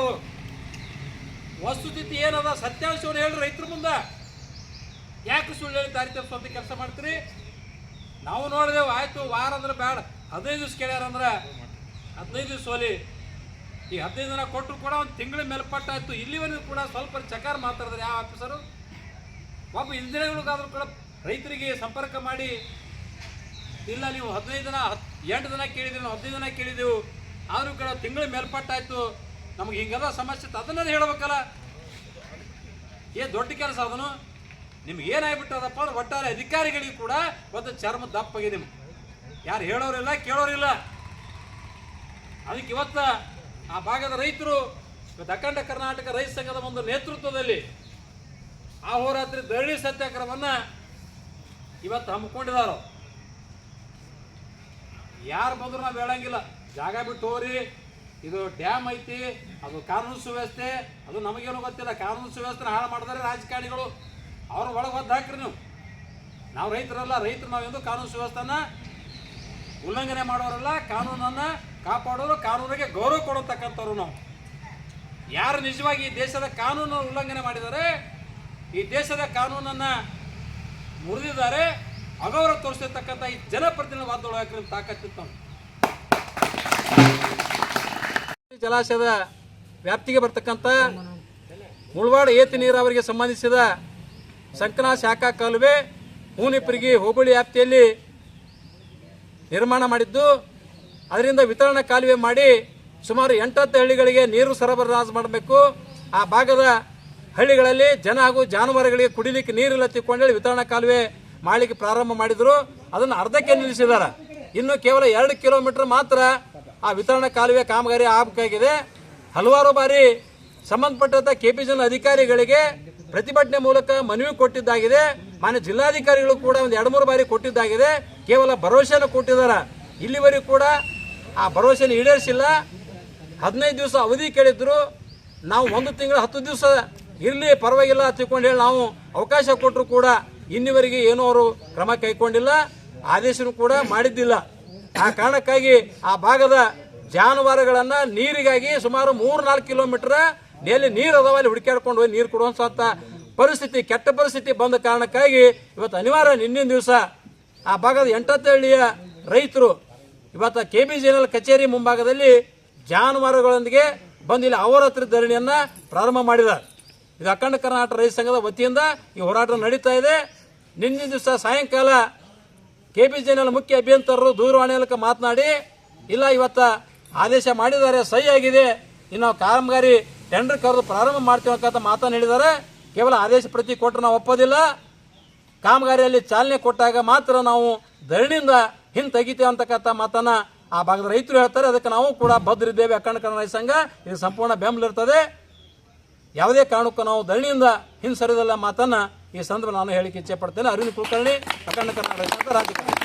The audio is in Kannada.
ಮಾಡಬಾರ್ದು ವಸ್ತುಸ್ಥಿತಿ ಏನದ? ಸತ್ಯಾಂಶವನ್ನು ಹೇಳಿ ರೈತರ ಮುಂದೆ. ಯಾಕೆ ಸುಳ್ಳು ಹೇಳಿ ದಾರಿ ಕೆಲಸ ಮಾಡ್ತೀರಿ? ನಾವು ನೋಡಿದೆವು, ಆಯಿತು, ವಾರ ಅಂದ್ರೆ ಬೇಡ ಹದಿನೈದು ದಿವ್ಸ ಕೇಳ್ಯಾರ ಅಂದ್ರೆ ಹದಿನೈದು ದಿವ್ಸ ಹೋಲಿ ಈ ಹದಿನೈದು ದಿನ ಕೊಟ್ಟರು ಕೂಡ ಒಂದು ತಿಂಗಳ ಮೇಲ್ಪಟ್ಟಾಯ್ತು. ಇಲ್ಲಿವರೆಗೂ ಕೂಡ ಸ್ವಲ್ಪ ಚಕಾರ ಮಾತಾಡಿದ್ರೆ. ಯಾವ ಆಫೀಸರು? ಒಬ್ಬ ಇಂಜಿನಿಯರ್ಗಳಿಗಾದರೂ ಕೂಡ ರೈತರಿಗೆ ಸಂಪರ್ಕ ಮಾಡಿ, ಇಲ್ಲ, ನೀವು ಹದಿನೈದು ದಿನ ಹತ್ತು ಎಂಟು ದಿನ ಕೇಳಿದ್ರು ನಾವು ಹದಿನೈದು ದಿನ ಕೇಳಿದೆವು ಆದರೂ ಕೂಡ ತಿಂಗಳ ಮೇಲ್ಪಟ್ಟಾಯ್ತು. ನಮ್ಗೆ ಹಿಂಗದ ಸಮಸ್ಯೆ ಅದನ್ನ ಹೇಳ್ಬೇಕಲ್ಲ. ಏ ದೊಡ್ಡ ಕೆಲಸ ಅದನು ನಿಮ್ಗೆ ಏನಾಗ್ಬಿಟ್ಟದಪ್ಪ ಅಂದ್ರೆ ಒಟ್ಟಾರೆ ಅಧಿಕಾರಿಗಳಿಗೆ ಕೂಡ ಒಂದು ಚರ್ಮ ದಪ್ಪಾಗಿದೆ ನಿಮ್ಗೆ. ಯಾರು ಹೇಳೋರಿಲ್ಲ, ಕೇಳೋರಿಲ್ಲ. ಅದಕ್ಕೆ ಇವತ್ತ ಆ ಭಾಗದ ರೈತರು ದಕ್ಕಂಡ ಕರ್ನಾಟಕ ರೈತ ಸಂಘದ ಒಂದು ನೇತೃತ್ವದಲ್ಲಿ ಆ ಹೋರಾತ್ರಿ ಧರಣಿ ಸತ್ಯಾಗ್ರಹವನ್ನ ಇವತ್ತು ಹಮ್ಮಿಕೊಂಡಿದ್ದಾರೆ ಯಾರು ಬಂದರೂ ನಾವು ಹೇಳಂಗಿಲ್ಲ. ಜಾಗ ಬಿಟ್ಟು ಹೋಗ್ರಿ. ಇದು ಡ್ಯಾಮ್ ಐತಿ, ಅದು ಕಾನೂನು ಸುವ್ಯವಸ್ಥೆ, ಅದು ನಮಗೇನು ಗೊತ್ತಿಲ್ಲ, ಕಾನೂನು ಸುವ್ಯವಸ್ಥೆ ಹಾಳು ಮಾಡಿದ್ರೆ ರಾಜಕಾರಣಿಗಳು. ಅವ್ರ ಒಳಗೆ ಒದ್ದು ಹಾಕ್ರಿ ನೀವು. ನಾವು ರೈತರಲ್ಲ, ರೈತರು ನಾವೆಂದು ಕಾನೂನು ಸುವ್ಯವಸ್ಥೆನ ಉಲ್ಲಂಘನೆ ಮಾಡೋರಲ್ಲ, ಕಾನೂನನ್ನು ಕಾಪಾಡೋರು, ಕಾನೂನಿಗೆ ಗೌರವ ಕೊಡತಕ್ಕಂಥವ್ರು ನಾವು. ಯಾರು ನಿಜವಾಗಿ ಈ ದೇಶದ ಕಾನೂನನ್ನು ಉಲ್ಲಂಘನೆ ಮಾಡಿದ್ದಾರೆ ಈ ದೇಶದ ಕಾನೂನನ್ನು ಮುರಿದಿದ್ದಾರೆ, ಅಗೌರವ ತೋರಿಸಿರ್ತಕ್ಕಂಥ ಈ ಜನಪ್ರತಿನಿಧಿ ತಾಕತ್ತಿತ್ತು. ಜಲಾಶಯದ ವ್ಯಾಪ್ತಿಗೆ ಬರ್ತಕ್ಕಂಥ ಮುಳವಾಡ ಏತ ನೀರಾವರಿಗೆ ಸಂಬಂಧಿಸಿದ ಸಂಕನಾ ಶಾಖಾ ಕಾಲುವೆ ಹೂನಿಪ್ರಿಗೆ ಹೋಬಳಿ ವ್ಯಾಪ್ತಿಯಲ್ಲಿ ನಿರ್ಮಾಣ ಮಾಡಿದ್ದು. ಅದರಿಂದ ವಿತರಣಾ ಕಾಲುವೆ ಮಾಡಿ ಸುಮಾರು ಎಂಟತ್ತು ಹಳ್ಳಿಗಳಿಗೆ ನೀರು ಸರಬರಾಜು ಮಾಡಬೇಕು. ಆ ಭಾಗದ ಹಳ್ಳಿಗಳಲ್ಲಿ ಜನ ಹಾಗೂ ಜಾನುವಾರುಗಳಿಗೆ ಕುಡಿಲಿಕ್ಕೆ ನೀರಿಲ್ಲ ತಿಳ್ಕೊಂಡೇಳಿ ವಿತರಣಾ ಕಾಲುವೆ ಮಾಡಲಿಕ್ಕೆ ಪ್ರಾರಂಭ ಮಾಡಿದರು. ಅದನ್ನು ಅರ್ಧಕ್ಕೆ ನಿಲ್ಲಿಸಿದ್ದಾರೆ. ಇನ್ನು ಕೇವಲ ಎರಡು ಕಿಲೋಮೀಟರ್ ಮಾತ್ರ ಆ ವಿತರಣಾ ಕಾಲುವೆ ಕಾಮಗಾರಿ ಆಗಬೇಕಾಗಿದೆ ಹಲವಾರು ಬಾರಿ ಸಂಬಂಧಪಟ್ಟಂತ ಕೆಪಿಸಿಎಲ್ ಅಧಿಕಾರಿಗಳಿಗೆ ಪ್ರತಿಭಟನೆ ಮೂಲಕ ಮನವಿ ಕೊಟ್ಟಿದ್ದಾಗಿದೆ. ಮಾನ್ಯ ಜಿಲ್ಲಾಧಿಕಾರಿಗಳು ಕೂಡ ಒಂದು ಎರಡು ಮೂರು ಬಾರಿ ಕೊಟ್ಟಿದ್ದಾಗಿದೆ. ಕೇವಲ ಭರವಸೆಯನ್ನು ಕೊಟ್ಟಿದ್ದಾರೆ. ಇಲ್ಲಿವರೆಗೂ ಕೂಡ ಆ ಭರವಸೆಯನ್ನು ಈಡೇರಿಸಿಲ್ಲ. ಹದಿನೈದು ದಿವಸ ಅವಧಿ ಕೇಳಿದ್ರು. ನಾವು ಒಂದು ತಿಂಗಳು ಹತ್ತು ದಿವಸ ಇರಲಿ, ಪರವಾಗಿಲ್ಲ ತಿಳ್ಕೊಂಡು ಹೇಳಿ ನಾವು ಅವಕಾಶ ಕೊಟ್ಟರು ಕೂಡ ಇನ್ನಿವರೆಗೆ ಏನೂ ಅವರು ಕ್ರಮ ಕೈಗೊಂಡಿಲ್ಲ. ಆದೇಶನೂ ಕೂಡ ಮಾಡಿದ್ದಿಲ್ಲ. ಆ ಕಾರಣಕ್ಕಾಗಿ ಆ ಭಾಗದ ಜಾನುವಾರುಗಳನ್ನು ನೀರಿಗಾಗಿ ಸುಮಾರು ಮೂರು ನಾಲ್ಕು ಕಿಲೋಮೀಟರ್ ಎಲ್ಲಿ ನೀರು ಅದಾವ, ಅಲ್ಲಿ ಹುಡುಕಾಡ್ಕೊಂಡು ಹೋಗಿ ನೀರು ಕೊಡುವಂಥ ಪರಿಸ್ಥಿತಿ, ಕೆಟ್ಟ ಪರಿಸ್ಥಿತಿ ಬಂದ ಕಾರಣಕ್ಕಾಗಿ ಇವತ್ತು ಅನಿವಾರ್ಯ ನಿನ್ನಿನ ದಿವಸ ಆ ಭಾಗದ ಎಂಟತ್ತಹಳ್ಳಿಯ ರೈತರು ಇವತ್ತು ಕೆ ಬಿ ಜಿ ಕಚೇರಿ ಮುಂಭಾಗದಲ್ಲಿ ಜಾನುವಾರುಗಳೊಂದಿಗೆ ಬಂದಿಲ್ಲ ಅವರ ಹತ್ರ ಧರಣಿಯನ್ನು ಪ್ರಾರಂಭ ಮಾಡಿದ್ದಾರೆ. ಇದು ಅಖಂಡ ಕರ್ನಾಟಕ ರೈತ ಸಂಘದ ವತಿಯಿಂದ ಈ ಹೋರಾಟ ನಡೀತಾ ಇದೆ. ನಿನ್ನೆ ದಿವಸ ಸಾಯಂಕಾಲ ಕೆ ಪಿ ಜಿನಲ್ಲಿ ಮುಖ್ಯ ಅಭಿಯಂತರರು ದೂರವಾಣಿ ಮೂಲಕ ಮಾತನಾಡಿ, ಇಲ್ಲ, ಇವತ್ತ ಆದೇಶ ಮಾಡಿದ್ದಾರೆ, ಸಹಿ ಆಗಿದೆ. ಇನ್ನು ನಾವು ಕಾಮಗಾರಿ ಟೆಂಡರ್ ಕರೆದು ಪ್ರಾರಂಭ ಮಾಡ್ತೀವಿ ಅಂತ ಮಾತನ್ನು ಹೇಳಿದ್ದಾರೆ. ಕೇವಲ ಆದೇಶ ಪ್ರತಿ ಕೊಟ್ಟರೆ ನಾವು ಒಪ್ಪೋದಿಲ್ಲ. ಕಾಮಗಾರಿಯಲ್ಲಿ ಚಾಲನೆ ಕೊಟ್ಟಾಗ ಮಾತ್ರ ನಾವು ಧರಣಿಯಿಂದ ಹಿಂದೆ ತೆಗಿತೇವೆ ಅಂತಕ್ಕಂಥ ಮಾತನ್ನು ಆ ಭಾಗದ ರೈತರು ಹೇಳ್ತಾರೆ. ಅದಕ್ಕೆ ನಾವು ಕೂಡ ಬದ್ರಿದ್ದೇವೆ ಅಖಂಡ ಕನ್ನಡ ಸಂಘ, ಇದು ಸಂಪೂರ್ಣ ಬೆಂಬಲ ಇರ್ತದೆ. ಯಾವುದೇ ಕಾರಣಕ್ಕೂ ನಾವು ಧರಣಿಯಿಂದ ಹಿಂಸರಿದಲ್ಲ ಮಾತನ್ನ ಈ ಸಂದರ್ಭ ನಾನು ಹೇಳಿಕೆ ಇಚ್ಛೆ ಪಡ್ತೇನೆ ಅರವಿಂದ್ ಕುಲಕರ್ಣಿ ಅಖಂಡ ಕನ್ನಡ ರೈತ ಸಂಘ ರಾಜ್ಯ